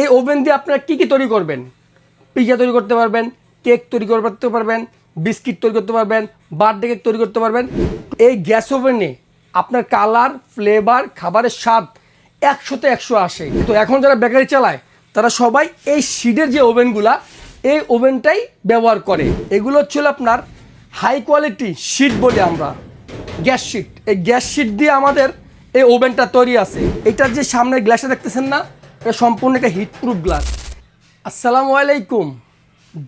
এই ওভেন দিয়ে আপনারা কী কী তৈরি করবেন? পিজা তৈরি করতে পারবেন, কেক তৈরি করতে পারবেন, বিস্কিট তৈরি করতে পারবেন, বার্থডে কেক তৈরি করতে পারবেন। এই গ্যাস ওভেনে আপনার কালার, ফ্লেভার, খাবারের স্বাদ একশোতে একশো আসে। তো এখন যারা বেকারি চালায়, তারা সবাই এই শিডের যে ওভেনগুলা, এই ওভেনটাই ব্যবহার করে। এগুলো হচ্ছিল আপনার হাই কোয়ালিটি শিট বলি আমরা। গ্যাস শিট এই গ্যাস শিট দিয়ে আমাদের এই ওভেনটা তৈরি আছে। এটার যে সামনের গ্লাসে দেখতেছেন না? এটা সম্পূর্ণ একটা হিটপ্রুফ গ্লাস আসসালামু আলাইকুম।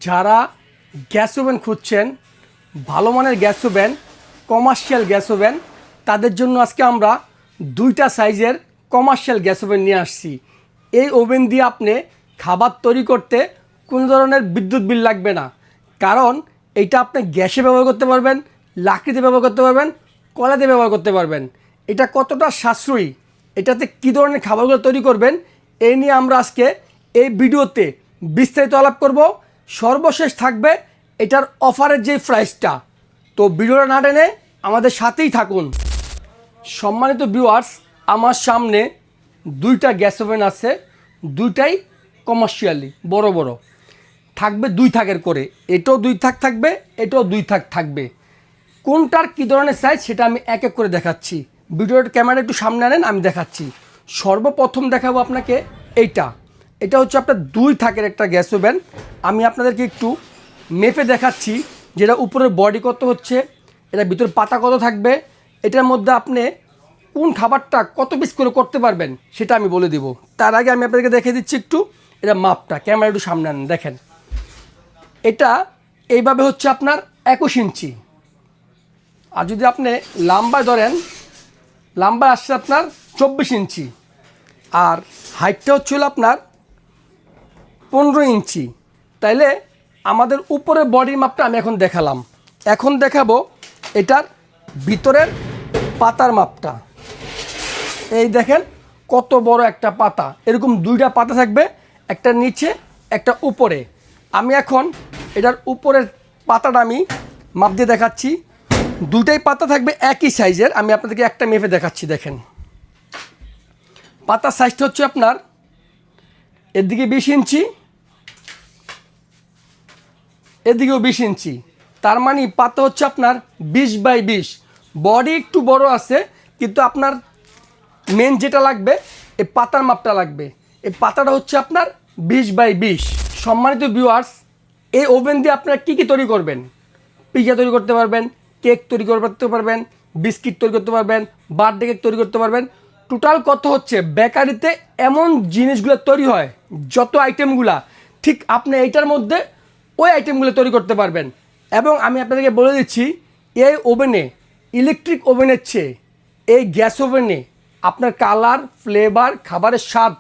যারা গ্যাস ওভেন খুঁজছেন, ভালো মানের gas oven commercial gas oven তাদের জন্য আজকে আমরা দুইটা সাইজের কমার্শিয়াল গ্যাস ওভেন নিয়ে আসছি। এই ওভেন দিয়ে আপনি খাবার তৈরি করতে কোনো ধরনের বিদ্যুৎ বিল লাগবে না। কারণ এটা আপনি গ্যাসে ব্যবহার করতে পারবেন, লাকড়িতে ব্যবহার করতে পারবেন, কলাতে ব্যবহার করতে পারবেন। এটা কতটা সাশ্রয়ী, এটাতে কী ধরনের খাবারগুলো তৈরি করবেন এই নিয়ে আমরা আজকে এই ভিডিওতে বিস্তারিত আলাপ করব। সর্বশেষ থাকবে এটার অফারের যে প্রাইসটা। তো ভিডিওটা না টেনে আমাদের সাথেই থাকুন। সম্মানিত ভিউয়ার্স আমার সামনে দুইটা গ্যাস ওভেন আছে। দুইটাই কমার্শিয়ালি বড় বড়। থাকবে দুই থাকের করে। এটাও দুই থাক থাকবে, এটাও দুই থাক থাকবে। কোনটার কী ধরনের সাইজ সেটা আমি এক এক করে দেখাচ্ছি। ভিডিওর ক্যামেরা একটু সামনে আনেন, আমি দেখাচ্ছি। সর্বপ্রথম দেখাবো আপনাকে এইটা। এটা হচ্ছে আপনার দুই থাকের একটা গ্যাস ওভেন আমি আপনাদেরকে একটু মেপে দেখাচ্ছি যেটা উপরের বডি কত হচ্ছে এটা ভিতর পাতা কত থাকবে, এটার মধ্যে আপনি কোন খাবারটা কত পিস করে করতে পারবেন সেটা আমি বলে দিব। তার আগে আমি আপনাদেরকে দেখে দিচ্ছি একটু এটা মাপটা, ক্যামেরা একটু সামনে আনেন, দেখেন। এটা এইভাবে হচ্ছে আপনার একুশ ইঞ্চি। আর যদি আপনি লাম্বা ধরেন লাম্বা আসছে আপনার চব্বিশ ইঞ্চি। আর হাইটটা হচ্ছিল আপনার পনেরো ইঞ্চি। তাইলে আমাদের উপরের বডির মাপটা আমি এখন দেখালাম। এখন দেখাবো এটার ভিতরের পাতার মাপটা। এই দেখেন কত বড় একটা পাতা। এরকম দুইটা পাতা থাকবে, একটা নিচে, একটা উপরে। আমি এখন এটার উপরের পাতাটা আমি মাপ দিয়ে দেখাচ্ছি। দুইটাই পাতা থাকবে একই সাইজের। আমি আপনাদেরকে একটা মেপে দেখাচ্ছি, দেখেন। পাতার সাইজটা হচ্ছে আপনার, এদিকে বিশ ইঞ্চি, এদিকেও বিশ ইঞ্চি। তার মানে পাতা হচ্ছে আপনার বিশ বাই বিশ। বডি একটু বড় আছে, কিন্তু আপনার মেন যেটা লাগবে, এই পাতার মাপটা লাগবে। এই পাতাটা হচ্ছে আপনার বিশ বাই বিশ। সম্মানিত ভিউয়ার্স এই ওভেন দিয়ে আপনারা কী কী তৈরি করবেন? পিজা তৈরি করতে পারবেন কেক তৈরি করতে পারবেন বিস্কিট তৈরি করতে পারবেন বার্থডে কেক তৈরি করতে পারবেন টোটাল কত হচ্ছে? বেকারিতে এমন জিনিসগুলো তৈরি হয়, যত আইটেমগুলা ঠিক আপনি এইটার মধ্যে ওই আইটেমগুলো তৈরি করতে পারবেন। এবং আমি আপনাদেরকে বলে দিচ্ছি, এই ওভেনে ইলেকট্রিক ওভেনের চেয়ে, এই গ্যাস ওভেনে আপনার কালার ফ্লেভার খাবারের স্বাদ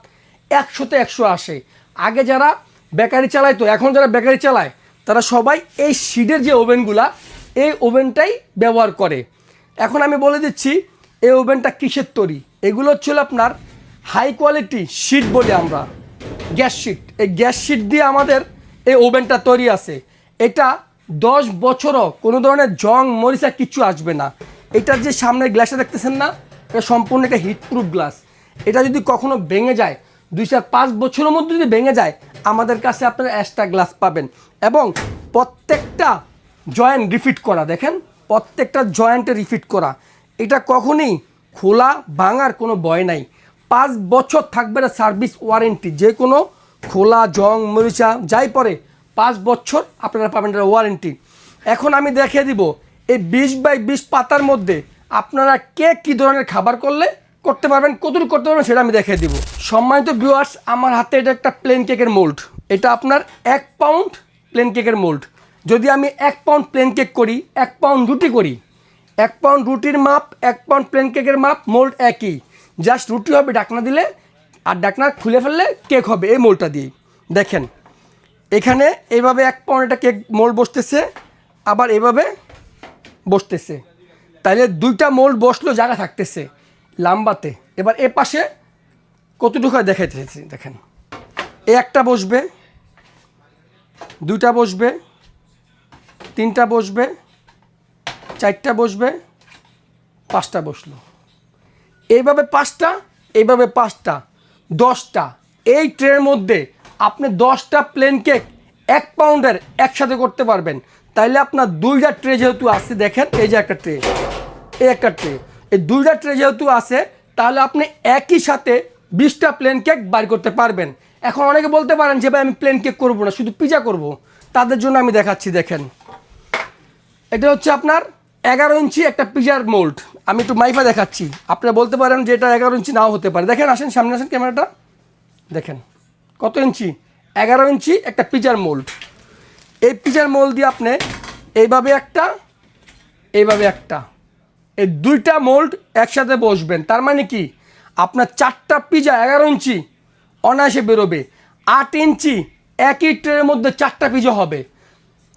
একশোতে একশো আসে। আগে যারা বেকারি চালায় তো এখন যারা বেকারি চালায়, তারা সবাই এই শিডের যে ওভেনগুলা, এই ওভেনটাই ব্যবহার করে। এখন আমি বলে দিচ্ছি, এই ওভেনটা কিসের তৈরি? এগুলো হচ্ছিল আপনার হাই কোয়ালিটি শিট বলি আমরা। গ্যাস শিট এই গ্যাস শিট দিয়ে আমাদের এই ওভেনটা তৈরি আছে। এটা দশ বছরও কোনো ধরনের জং মরিচা কিছু আসবে না। এটার যে সামনের গ্লাসটা দেখতেছেন না, এটা সম্পূর্ণ একটা হিটপ্রুফ গ্লাস এটা যদি কখনো ভেঙে যায়, দুই চার পাঁচ বছরের মধ্যে যদি ভেঙে যায়, আমাদের কাছে আপনারা এক্সট্রা গ্লাস পাবেন। এবং প্রত্যেকটা জয়েন্ট রিফিট করা, দেখেন, প্রত্যেকটা জয়েন্টে রিফিট করা। এটা কখনই খোলা, ভাঙার কোনো ভয় নাই। পাঁচ বছর থাকবে না সার্ভিস ওয়ারেন্টি। যে কোনো খোলা, জং, মরিচা, যাই পরে, পাঁচ বছর আপনারা পাবেন এটা ওয়ারেন্টি। এখন আমি দেখিয়ে দিব, এই বিশ বাই বিশ পাতার মধ্যে আপনারা কে কী ধরনের খাবার করলে করতে পারবেন, কতটুকু করতে পারবেন সেটা আমি দেখিয়ে দিব। সম্মানিত ভিউয়ার্স আমার হাতে এটা একটা প্লেন কেকের মোল্ড এটা আপনার এক পাউন্ড প্লেন কেকের মোল্ড যদি আমি এক পাউন্ড প্লেন কেক করি, এক পাউন্ড রুটি করি এক পাউন্ড রুটির মাপ, এক পাউন্ড প্লেন কেকের মাপ মোল্ড একই। জাস্ট রুটি হবে, ডাকনা দিলে, আর ডাকনা খুলে ফেললে কেক হবে এই মোলটা দিয়ে। দেখেন, এখানে এইভাবে এক পাউন্ড একটা কেক মোল বসতেছে, আবার এভাবে বসতেছে। তাইলে দুইটা মোল্ড বসল জায়গা থাকতেছে লাম্বাতে। এবার এ পাশে কতটুকু দেখাইতেছি, দেখেন। এ একটা বসবে, দুইটা বসবে, তিনটা বসবে চারটা বসবে, পাঁচটা বসল। এইভাবে পাঁচটা এইভাবে পাঁচটা, দশটা। এই ট্রের মধ্যে আপনি দশটা প্লেন কেক এক পাউন্ডের একসাথে করতে পারবেন। তাইলে আপনার দুইটা ট্রে যেহেতু আছে, দেখেন, এই যে একটা ট্রে, এই একটা ট্রে, এই দুইটা ট্রে যেহেতু আছে, তাহলে আপনি একই সাথে বিশটা প্লেন কেক বার করতে পারবেন। এখন অনেকে বলতে পারেন যে, ভাই, আমি প্লেন কেক করব না, শুধু পিজা করব। তাদের জন্য আমি দেখাচ্ছি, দেখেন। এটা হচ্ছে আপনার এগারো ইঞ্চি একটা পিজার মোল্ড। আমি একটু মাইফা দেখাচ্ছি। আপনারা বলতে পারেন যে এটা এগারো ইঞ্চি নাও হতে পারে। দেখেন, আসেন, সামনে আসেন ক্যামেরাটা। দেখেন, কত ইঞ্চি? এগারো ইঞ্চি একটা পিজার মোল্ড। এই পিজার মোল্ড দিয়ে আপনি এইভাবে একটা এইভাবে একটা। এই দুইটা মোল্ড একসাথে বসবেন। তার মানে কি? আপনার চারটা পিজা এগারো ইঞ্চি অনায়াসে বেরোবে। আট ইঞ্চি একই ট্রের মধ্যে চারটা পিজা হবে।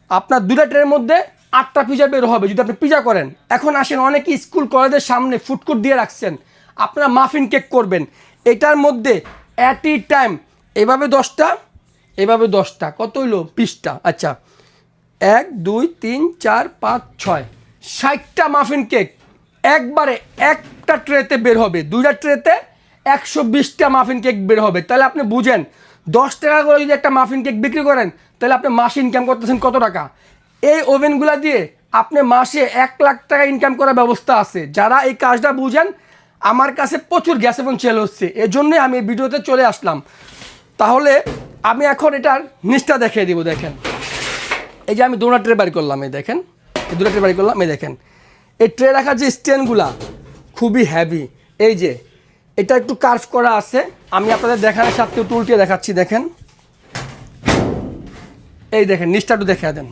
আপনার দুটা ট্রের মধ্যে আটটা পিজা বের হবে, যদি আপনি পিজা করেন। এখন আসেন, অনেকে স্কুল কলেজের সামনে ফুডকোর্ট দিয়ে রাখছেন। আপনারা মাফিন কেক করবেন। এটার মধ্যে অ্যাট ই টাইম এভাবে দশটা এভাবে দশটা, কত হইল? বিশটা। আচ্ছা এক, দুই, তিন, চার, পাঁচ, ছয়। ষাটটা মাফিন কেক একবারে একটা ট্রেতে বের হবে। দুইটা ট্রেতে একশো বিশটা মাফিন কেক বের হবে। তাহলে আপনি বুঝেন, দশ টাকা করে যদি একটা মাফিন কেক বিক্রি করেন, তাহলে আপনি মাসে ইনকাম করতেছেন কত টাকা? এই ওভেনগুলা দিয়ে আপনি মাসে এক লাখ টাকা ইনকাম করার ব্যবস্থা আছে। যারা এই কাজটা বুঝেন, আমার কাছে প্রচুর গ্যাস এবং চেল হচ্ছে। এজন্যই আমি ভিডিওতে চলে আসলাম। তাহলে আমি এখন এটার নিচটা দেখিয়ে দিব, দেখেন। এই যে আমি দুটা ট্রে বাড়ি করলাম, এই দেখেন। দুটা ট্রে বাড়ি করলাম, এই দেখেন। এই ট্রে রাখার যে স্ট্যান্ডগুলা খুবই হ্যাভি এই যে, এটা একটু কার্ভ করা আছে। আমি আপনাদের দেখানোর সাথে উল্টে দেখাচ্ছি, দেখেন। এই দেখেন, নিচটা একটু দেখা দেন।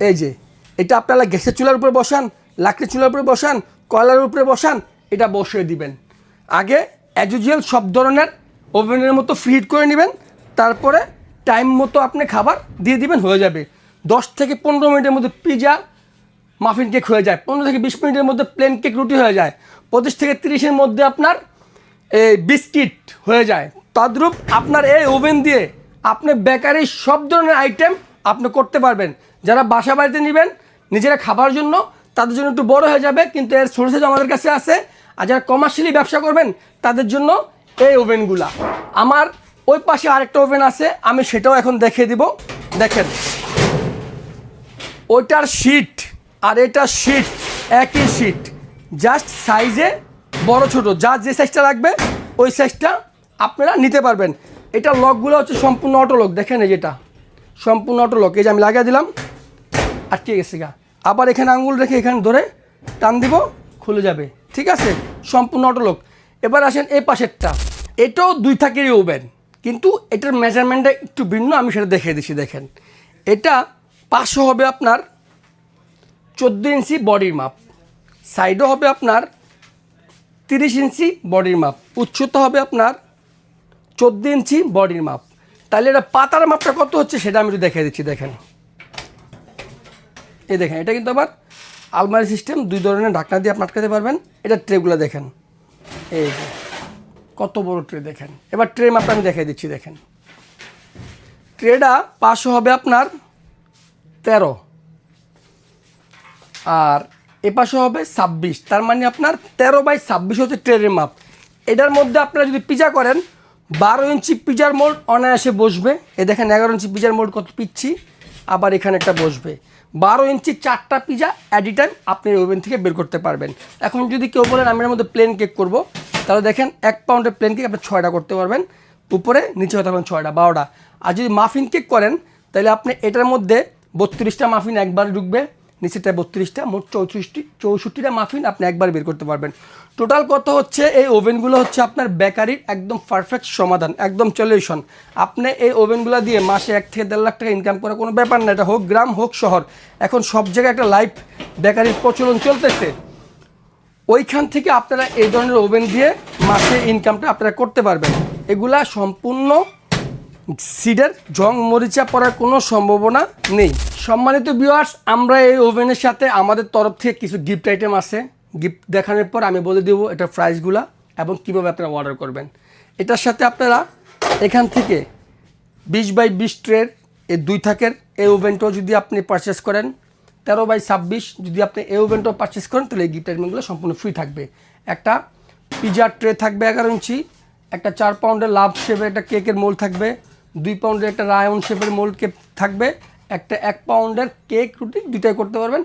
এই যে, এটা আপনারা গ্যাসের চুলার উপরে বসান, লাকড়ির চুলার উপরে বসান, কয়লার উপরে বসান, এটা বসিয়ে দিবেন। আগে অ্যাজ ইউজুয়াল সব ধরনের ওভেনের মতো ফ্রিড করে নেবেন, তারপরে টাইম মতো আপনি খাবার দিয়ে দিবেন, হয়ে যাবে। দশ থেকে পনেরো মিনিটের মধ্যে পিজা, মাফিন কেক হয়ে যায়। পনেরো থেকে বিশ মিনিটের মধ্যে প্লেন কেক রুটি হয়ে যায়। পঁচিশ থেকে তিরিশের মধ্যে আপনার এই বিস্কিট হয়ে যায়। তদ্রূপ আপনার এই ওভেন দিয়ে আপনি বেকারির সব ধরনের আইটেম আপনি করতে পারবেন। যারা বাসা বাড়িতে নেবেন, নিজেরা খাবার জন্য, তাদের জন্য একটু বড় হয়ে যাবে, কিন্তু এর সাইজ আমাদের কাছে আছে। আর যারা কমার্শিয়ালি ব্যবসা করবেন, তাদের জন্য এই ওভেনগুলা। আমার ওই পাশে আরেকটা ওভেন আছে, আমি সেটাও এখন দেখিয়ে দিব। দেখেন। ওইটার শিট আর এটার শিট একই শিট জাস্ট সাইজে বড় ছোট, যা যে সাইজটা লাগবে, ওই সাইজটা আপনারা নিতে পারবেন। এটা লকগুলো হচ্ছে সম্পূর্ণ অটো লক দেখেন এই যেটা। সম্পূর্ণ অটো লক এই যে আমি লাগিয়ে দিলাম। আটকে গেছে গা। আবার এখানে আঙুল রেখে এখানে ধরে টান দিব, খুলে যাবে। ঠিক আছে? সম্পূর্ণ অটো লক এবার আসেন এ পাশেরটা। এটাও দুই থাকেরই ওভেন। কিন্তু এটার মেজারমেন্টটা একটু ভিন্ন, আমি সেটা দেখিয়ে দিচ্ছি, দেখেন। এটা পাঁচশো হবে আপনার চোদ্দ ইঞ্চি বডির মাপ। সাইডও হবে আপনার তিরিশ ইঞ্চি বডির মাপ। উচ্চতা হবে আপনার চোদ্দ ইঞ্চি বডির মাপ। তাহলে এটা পাতার মাপটা কত হচ্ছে সেটা আমি একটু দেখে দিচ্ছি, দেখেন। এই দেখেন, এটা কিন্তু আবার আলমারি সিস্টেম, দুই ধরনের ঢাকনা দিয়ে আপনি আটকাতে পারবেন। এটা ট্রেগুলো দেখেন। এই কত বড় ট্রে দেখেন। এবার ট্রে মাপটা আমি দেখাই দিচ্ছি, দেখেন। ট্রেটা পাঁচশো হবে আপনার তেরো। আর এ পাশে হবে ছাব্বিশ। তার মানে আপনার তেরো বাই ছাব্বিশ হচ্ছে ট্রেনের মাপ। এটার মধ্যে আপনারা যদি পিজা করেন, বারো ইঞ্চি পিজার মোল্ড অনায়াসে বসবে। এ দেখেন, এগারো ইঞ্চি পিজার মোল্ড কত পিচ্ছি। আবার এখানে একটা বসবে। বারো ইঞ্চি চারটা পিজা অ্যাট এ টাইম আপনি ওভেন থেকে বের করতে পারবেন। এখন যদি কেউ বলেন, আমি এর মধ্যে প্লেন কেক করব, তাহলে দেখেন এক পাউন্ডের প্লেন কেক আপনি ছয়টা করতে পারবেন। উপরে, নিচে হতে পারবেন ছয়টা, বারোটা। আর যদি মাফিন কেক করেন, তাহলে আপনি এটার মধ্যে বত্রিশটা মাফিন একবার ঢুকবে, নিচেরটা বত্রিশটা, মোট চৌষট্টি চৌষট্টিটা মাফিন আপনি একবার বের করতে পারবেন। টোটাল কত হচ্ছে? এই ওভেনগুলো হচ্ছে আপনার বেকারির একদম পারফেক্ট সমাধান, একদম সলিউশন আপনি এই ওভেনগুলো দিয়ে মাসে এক থেকে দেড় লাখ টাকা ইনকাম করা কোনো ব্যাপার না, এটা হোক গ্রাম, হোক শহর। এখন সব জায়গায় একটা লাইফ বেকারির প্রচলন চলতেছে। ওইখান থেকে আপনারা এই ধরনের ওভেন দিয়ে মাসে ইনকামটা আপনারা করতে পারবেন। এগুলা সম্পূর্ণ সিডের জং মরিচা পড়ার কোনো সম্ভাবনা নেই। সম্মানিত ভিউয়ার্স আমরা এই ওভেনের সাথে আমাদের তরফ থেকে কিছু গিফট আইটেম আছে। গিফট দেখানোর পর আমি বলে দেবো এটা প্রাইসগুলা এবং কীভাবে আপনারা অর্ডার করবেন। এটার সাথে আপনারা এখান থেকে বিশ বাই বিশ ট্রের এই দুই থাকের এই ওভেনটাও যদি আপনি পারচেস করেন, তেরো বাই ছাব্বিশ যদি আপনি এই ওভেনটাও পারচেস করেন, তাহলে এই গিফট আইটেমগুলো সম্পূর্ণ ফ্রি থাকবে। একটা পিজার ট্রে থাকবে এগারো ইঞ্চি, একটা চার পাউন্ডের লাভ শেপের একটা কেকের মোল থাকবে, দুই পাউন্ডের একটা রায়ন শেপের মোল কেক থাকবে, একটা এক পাউন্ডের কেক রুটি দুইটাই করতে পারবেন,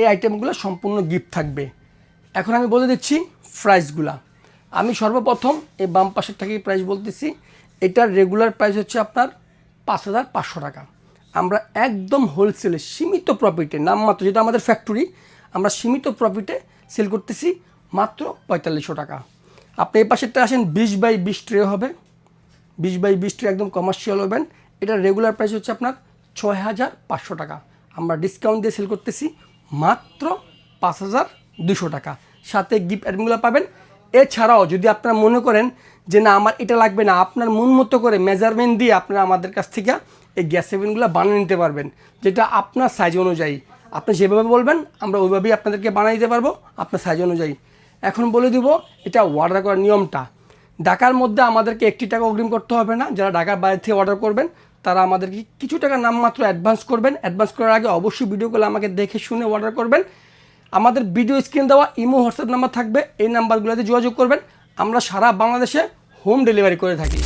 এই আইটেমগুলো সম্পূর্ণ গিফট থাকবে। এখন আমি বলে দিচ্ছি প্রাইসগুলা আমি সর্বপ্রথম এই বাম পাশের থেকেই প্রাইস বলতেছি। এটার রেগুলার প্রাইস হচ্ছে আপনার পাঁচ হাজার পাঁচশো টাকা। আমরা একদম হোলসেলে সীমিত প্রফিটে নামমাত্র যেটা আমাদের ফ্যাক্টরি আমরা সীমিত প্রফিটে সেল করতেছি মাত্র পঁয়তাল্লিশশো টাকা। আপনি এই পাশেরটা আসেন, বিশ বাই বিশ ট্রে হবে। বিশ বাই বিশ ট্রে একদম কমার্শিয়াল হবেন। এটার রেগুলার প্রাইস হচ্ছে আপনার ছয় হাজার পাঁচশো টাকা। আমরা ডিসকাউন্ট দিয়ে সেল করতেছি মাত্র পাঁচ হাজার দুশো টাকা। সাথে গিফট আইটেমগুলো পাবেন। এছাড়াও যদি আপনারা মনে করেন যে না, আমার এটা লাগবে না, আপনার মন মতো করে মেজারমেন্ট দিয়ে আপনারা আমাদের কাছ থেকে এই গ্যাস সেভেনগুলো বানিয়ে নিতে পারবেন, যেটা আপনার সাইজ অনুযায়ী। আপনি যেভাবে বলবেন, আমরা ওইভাবেই আপনাদেরকে বানিয়ে দিতে পারব আপনার সাইজ অনুযায়ী। এখন বলে দিব, এটা অর্ডার করার নিয়মটা। ঢাকার মধ্যে আমাদেরকে একটি টাকা অগ্রিম করতে হবে না, যারা ঢাকার বাইরে থেকে অর্ডার করবেন, তারা আমাদেরকে কিছু টাকা নামমাত্র অ্যাডভান্স করবেন। অ্যাডভান্স করার আগে অবশ্যই ভিডিও কলে আমাকে দেখে শুনে অর্ডার করবেন। আমাদের ভিডিও স্ক্রিন দেওয়া ইমো হোয়াটসঅ্যাপ নাম্বার থাকবে, এই নাম্বারগুলোতে যোগাযোগ করবেন। আমরা সারা বাংলাদেশে হোম ডেলিভারি করে থাকি।